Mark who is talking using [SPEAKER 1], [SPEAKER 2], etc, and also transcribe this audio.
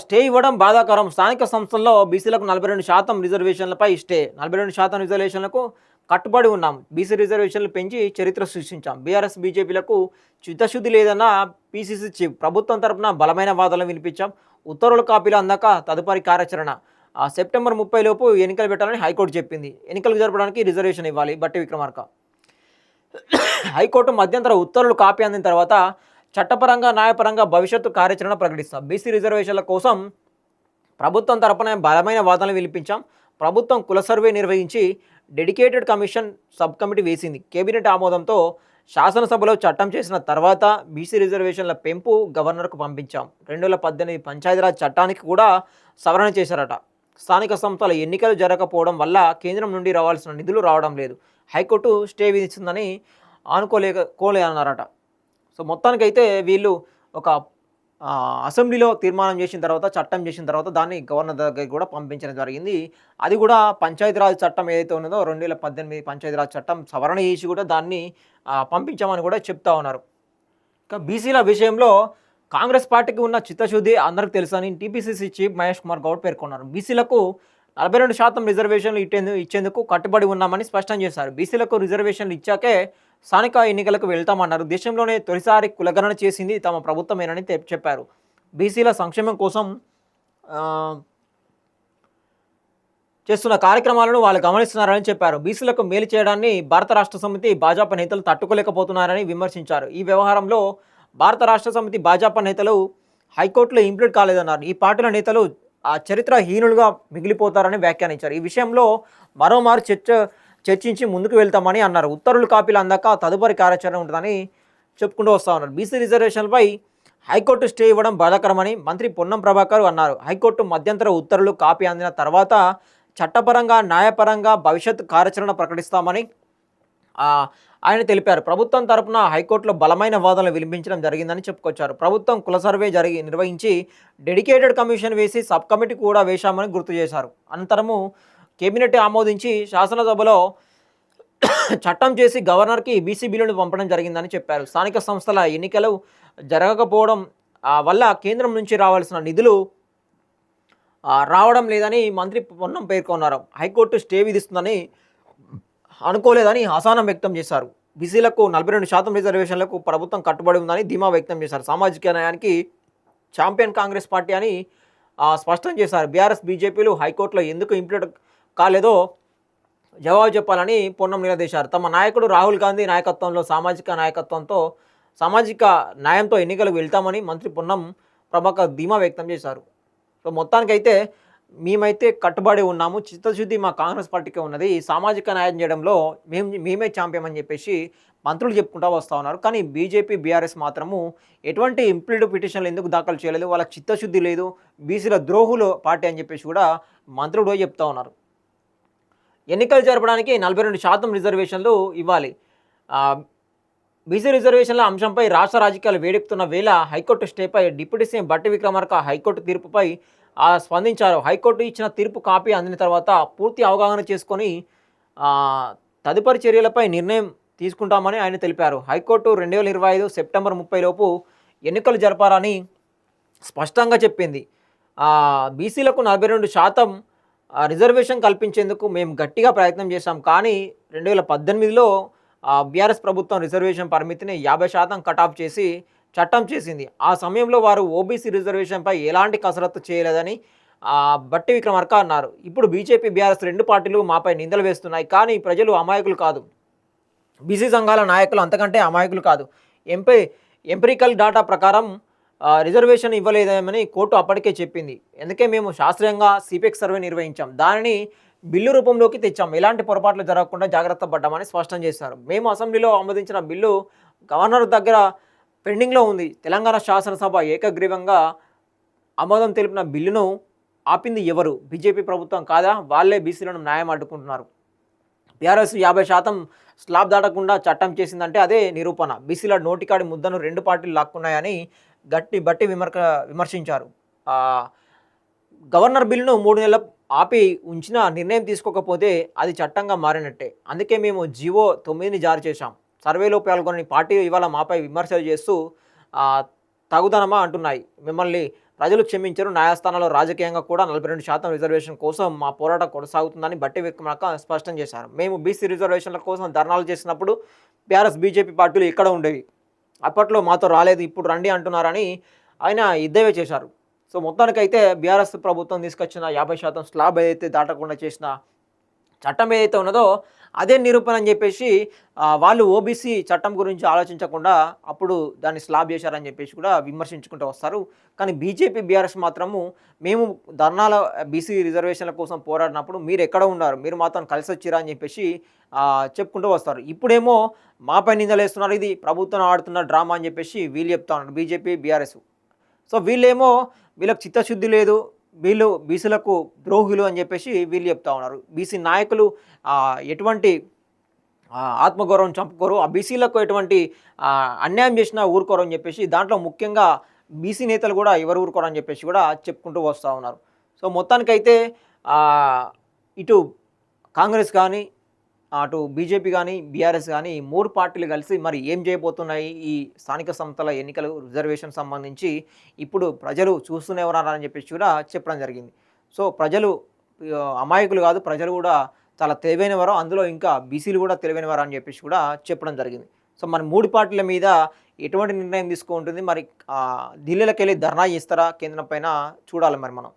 [SPEAKER 1] Stay ఇవ్వడం బాధాకరం. స్థానిక సంస్థల్లో బీసీలకు నలభై రెండు శాతం రిజర్వేషన్లపై స్టే నలభై రెండు శాతం రిజర్వేషన్లకు కట్టుబడి ఉన్నాం. బీసీ రిజర్వేషన్లు పెంచి చరిత్ర సృష్టించాం. బీఆర్ఎస్ బీజేపీలకు చిత్తశుద్ధి లేదన్న పీసీసీ చీఫ్ ప్రభుత్వం తరపున బలమైన వాదనలు వినిపించాం. ఉత్తర్వుల కాపీలు అందాక తదుపరి కార్యాచరణ. ఆ సెప్టెంబర్ ముప్పై లోపు ఎన్నికలు పెట్టాలని హైకోర్టు చెప్పింది. ఎన్నికలు జరపడానికి రిజర్వేషన్ ఇవ్వాలి. బట్టి విక్రమార్క. హైకోర్టు మధ్యంతర ఉత్తర్వులు కాపీ అందిన తర్వాత చట్టపరంగా న్యాయపరంగా భవిష్యత్తు కార్యాచరణ ప్రకటిస్తాం. బీసీ రిజర్వేషన్ల కోసం ప్రభుత్వం తరపున బలమైన వాదనలు వినిపించాం. ప్రభుత్వం కుల సర్వే నిర్వహించి డెడికేటెడ్ కమిషన్ సబ్ కమిటీ వేసింది. కేబినెట్ ఆమోదంతో శాసనసభలో చట్టం చేసిన తర్వాత బీసీ రిజర్వేషన్ల పెంపు గవర్నర్కు పంపించాం. రెండు వేల పద్దెనిమిది పంచాయతీరాజ్ చట్టానికి కూడా సవరణ చేశారట. స్థానిక సంస్థల ఎన్నికలు జరగకపోవడం వల్ల కేంద్రం నుండి రావాల్సిన నిధులు రావడం లేదు. హైకోర్టు స్టే విధిస్తుందని అనుకోలేక కోలే అన్నారట సో మొత్తానికైతే వీళ్ళు ఒక అసెంబ్లీలో తీర్మానం చేసిన తర్వాత చట్టం చేసిన తర్వాత దాన్ని గవర్నర్ దగ్గరికి కూడా పంపించడం జరిగింది. అది కూడా పంచాయతీరాజ్ చట్టం ఏదైతే ఉన్నదో రెండు వేల పద్దెనిమిది పంచాయతీరాజ్ చట్టం సవరణ చేసి కూడా దాన్ని పంపించామని కూడా చెప్తా ఉన్నారు. ఇంకా బీసీల విషయంలో కాంగ్రెస్ పార్టీకి ఉన్న చిత్తశుద్ధి అందరికీ తెలుసని టీపీసీసీ చీఫ్ మహేష్ కుమార్ గౌడ్ పేర్కొన్నారు. బీసీలకు నలభై రెండు శాతం రిజర్వేషన్లు ఇట్టేందుకు ఇచ్చేందుకు కట్టుబడి ఉన్నామని స్పష్టం చేశారు. బీసీలకు రిజర్వేషన్లు ఇచ్చాకే స్థానిక ఎన్నికలకు వెళ్తామన్నారు. దేశంలోనే తొలిసారి కులగణన చేసింది తమ ప్రభుత్వమేనని చెప్పారు. బీసీల సంక్షేమం కోసం చేస్తున్న కార్యక్రమాలను వాళ్ళు గమనిస్తున్నారని చెప్పారు. బీసీలకు మేలు చేయడాన్ని భారత రాష్ట్ర సమితి భాజపా నేతలు తట్టుకోలేకపోతున్నారని విమర్శించారు. ఈ వ్యవహారంలో భారత రాష్ట్ర సమితి భాజపా నేతలు హైకోర్టులో ఇంప్లీట్ కాలేదన్నారు. ఈ పార్టీల నేతలు ఆ చరిత్రహీనులుగా మిగిలిపోతారని వ్యాఖ్యానించారు. ఈ విషయంలో మరోమారు చర్చ చర్చించి ముందుకు వెళ్తామని అన్నారు. ఉత్తర్వులు కాపీలు అందాక తదుపరి కార్యాచరణ ఉంటుందని చెప్పుకుంటూ వస్తా ఉన్నారు. బీసీ రిజర్వేషన్లపై హైకోర్టు స్టే ఇవ్వడం బాధాకరమని మంత్రి పొన్నం ప్రభాకర్ అన్నారు. హైకోర్టు మధ్యంతర ఉత్తర్వులు కాపీ అందిన తర్వాత చట్టపరంగా న్యాయపరంగా భవిష్యత్ కార్యాచరణ ప్రకటిస్తామని ఆయన తెలిపారు. ప్రభుత్వం తరపున హైకోర్టులో బలమైన వాదనలు వినిపించడం జరిగిందని చెప్పుకొచ్చారు. ప్రభుత్వం కుల సర్వే జరిగి నిర్వహించి డెడికేటెడ్ కమిషన్ వేసి సబ్ కమిటీ కూడా వేశామని గుర్తు చేశారు. అనంతరము కేబినెట్ ఆమోదించి శాసనసభలో చట్టం చేసి గవర్నర్కి బీసీ బిల్లును పంపడం జరిగిందని చెప్పారు. స్థానిక సంస్థల ఎన్నికలు జరగకపోవడం వల్ల కేంద్రం నుంచి రావాల్సిన నిధులు రావడం లేదని మంత్రి పొన్నం పేర్కొన్నారు. హైకోర్టు స్టే విధిస్తుందని అనుకోలేదని అసహనం వ్యక్తం చేశారు. బీసీలకు నలభై రెండు శాతం రిజర్వేషన్లకు ప్రభుత్వం కట్టుబడి ఉందని ధీమా వ్యక్తం చేశారు. సామాజిక న్యాయానికి ఛాంపియన్ కాంగ్రెస్ పార్టీ అని స్పష్టం చేశారు. బీఆర్ఎస్ బీజేపీలు హైకోర్టులో ఎందుకు ఇంప్లిమెంట్ కాలేదో జవాబు చెప్పాలని పొన్నం నిలదీశారు. తమ నాయకుడు రాహుల్ గాంధీ నాయకత్వంలో సామాజిక నాయకత్వంతో సామాజిక న్యాయంతో ఎన్నికలకు వెళ్తామని మంత్రి పొన్నం ప్రభాకర్ ధీమా వ్యక్తం చేశారు. సో మొత్తానికైతే మేమైతే కట్టుబడి ఉన్నాము. చిత్తశుద్ధి మా కాంగ్రెస్ పార్టీకే ఉన్నది. సామాజిక న్యాయం చేయడంలో మేము మేమే ఛాంపియం అని చెప్పేసి మంత్రులు చెప్పుకుంటూ వస్తూ ఉన్నారు. కానీ బీజేపీ బీఆర్ఎస్ మాత్రము ఎటువంటి ఇంప్లీడ్ పిటిషన్లు ఎందుకు దాఖలు చేయలేదు? వాళ్ళకి చిత్తశుద్ధి లేదు. బీసీల ద్రోహులు పార్టీ అని చెప్పేసి కూడా మంత్రులు చెప్తా ఉన్నారు. ఎన్నికలు జరపడానికి నలభై రెండు శాతం రిజర్వేషన్లు ఇవ్వాలి. బీసీ రిజర్వేషన్ల అంశంపై రాష్ట్ర రాజకీయాలు వేడెక్కుతున్న వేళ హైకోర్టు స్టేపై డిప్యూటీ సీఎం బట్టి విక్రమార్క హైకోర్టు తీర్పుపై ఆ, స్పందించారు. హైకోర్టు ఇచ్చిన తీర్పు కాపీ అందిన తర్వాత పూర్తి అవగాహన చేసుకొని తదుపరి చర్యలపై నిర్ణయం తీసుకుంటామని ఆయన తెలిపారు. హైకోర్టు రెండు వేల ఇరవై ఐదు సెప్టెంబర్ ముప్పై లోపు ఎన్నికలు జరపాలని స్పష్టంగా చెప్పింది. బీసీలకు నలభై రెండు శాతం రిజర్వేషన్ కల్పించేందుకు మేము గట్టిగా ప్రయత్నం చేశాం. కానీ రెండు వేల పద్దెనిమిదిలో బీఆర్ఎస్ ప్రభుత్వం రిజర్వేషన్ పరిమితిని యాభై శాతం కటాఫ్ చేసి చట్టం చేసింది. ఆ సమయంలో వారు ఓబీసీ రిజర్వేషన్పై ఎలాంటి కసరత్తు చేయలేదని బట్టి విక్రమార్క అన్నారు. ఇప్పుడు బీజేపీ బీఆర్ఎస్ రెండు పార్టీలు మాపై నిందలు వేస్తున్నాయి. కానీ ప్రజలు అమాయకులు కాదు. బీసీ సంఘాల నాయకులు అంతకంటే అమాయకులు కాదు. ఎంపీ ఎంపిరికల్ డేటా ప్రకారం రిజర్వేషన్ ఇవ్వలేదేమని కోర్టు అప్పటికే చెప్పింది. అందుకే మేము శాస్త్రీయంగా సిపెక్ సర్వే నిర్వహించాం. దానిని బిల్లు రూపంలోకి తెచ్చాం. ఎలాంటి పొరపాట్లు జరగకుండా జాగ్రత్త పడ్డామని స్పష్టం చేశారు. మేము అసెంబ్లీలో ఆమోదించిన బిల్లు గవర్నర్ దగ్గర పెండింగ్లో ఉంది. తెలంగాణ శాసనసభ ఏకగ్రీవంగా ఆమోదం తెలిపిన బిల్లును ఆపింది ఎవరు? బీజేపీ ప్రభుత్వం కాదా? వాళ్ళే బీసీలను న్యాయం అడ్డుకుంటున్నారు. బీఆర్ఎస్ యాభై శాతం స్లాబ్ దాటకుండా చట్టం చేసిందంటే అదే నిరూపణ. బీసీల నోటికాడి ముద్దను రెండు పార్టీలు లాక్కున్నాయని గట్టి బట్టి విమర్క విమర్శించారు. గవర్నర్ బిల్లును మూడు నెలల ఆపి ఉంచిన నిర్ణయం తీసుకోకపోతే అది చట్టంగా మారినట్టే. అందుకే మేము జీవో తొమ్మిదిని జారీ చేశాం. సర్వేలో పాల్గొని పార్టీ ఇవాళ మాపై విమర్శలు చేస్తూ తగుదనమా అంటున్నాయి. మిమ్మల్ని ప్రజలు క్షమించరు. న్యాయస్థానంలో రాజకీయంగా కూడా నలభై రెండు శాతం రిజర్వేషన్ కోసం మా పోరాటం కొనసాగుతుందని బట్టి విక్రమక స్పష్టం చేశారు. మేము బీసీ రిజర్వేషన్ల కోసం ధర్నాలు చేసినప్పుడు బీఆర్ఎస్ బీజేపీ పార్టీలు ఇక్కడ ఉండేవి? అప్పట్లో మాతో రాలేదు ఇప్పుడు రండి అంటున్నారని ఆయన ఇద్దవే చేశారు. సో మొత్తానికైతే బీఆర్ఎస్ ప్రభుత్వం తీసుకొచ్చిన యాభై శాతం స్లాబ్ ఏదైతే దాటకుండా చేసిన చట్టం ఏదైతే ఉన్నదో అదే నిరూపణ అని చెప్పేసి వాళ్ళు ఓబీసీ చట్టం గురించి ఆలోచించకుండా అప్పుడు దాన్ని స్లాబ్ చేశారని చెప్పేసి కూడా విమర్శించుకుంటూ వస్తారు. కానీ బీజేపీ బీఆర్ఎస్ మాత్రము మేము ధర్నాల బీసీ రిజర్వేషన్ల కోసం పోరాడినప్పుడు మీరు ఎక్కడ ఉన్నారు? మీరు మాత్రం కలిసి వచ్చిరా అని చెప్పేసి చెప్పుకుంటూ వస్తారు. ఇప్పుడేమో మాపై నిందలేస్తున్నారు ఇది ప్రభుత్వం ఆడుతున్న డ్రామా అని చెప్పేసి వీళ్ళు చెప్తా ఉన్నారు. BJP BRS. సో వీళ్ళేమో వీళ్ళకి చిత్తశుద్ధి లేదు. వీళ్ళు బీసీలకు ద్రోహులు అని చెప్పేసి వీళ్ళు చెప్తా ఉన్నారు. బీసీ నాయకులు ఎటువంటి ఆత్మగౌరవం చంపుకోరు. ఆ బీసీలకు ఎటువంటి అన్యాయం చేసినా ఊరుకోరు అని చెప్పేసి దాంట్లో ముఖ్యంగా బీసీ నేతలు కూడా ఎవరు ఊరుకోరు అని చెప్పేసి కూడా చెప్పుకుంటూ వస్తూ ఉన్నారు. సో మొత్తానికైతే ఇటు కాంగ్రెస్ కానీ అటు బీజేపీ కానీ బీఆర్ఎస్ కానీ మూడు పార్టీలు కలిసి మరి ఏం చేయబోతున్నాయి? ఈ స్థానిక సంస్థల ఎన్నికలు రిజర్వేషన్ సంబంధించి ఇప్పుడు ప్రజలు చూస్తూనే ఉన్నారని చెప్పేసి కూడా చెప్పడం జరిగింది. సో ప్రజలు అమాయకులు కాదు ప్రజలు కూడా చాలా తెలివైన వారు అందులో ఇంకా బీసీలు కూడా తెలివైన వారు అని చెప్పేసి కూడా చెప్పడం జరిగింది. సో మరి మూడు పార్టీల మీద ఎటువంటి నిర్ణయం తీసుకుంటుంది? మరి ఆ, ఢిల్లీలోకి వెళ్ళి ధర్నా చేస్తారా? కేంద్రం పైన చూడాలి మరి మనం.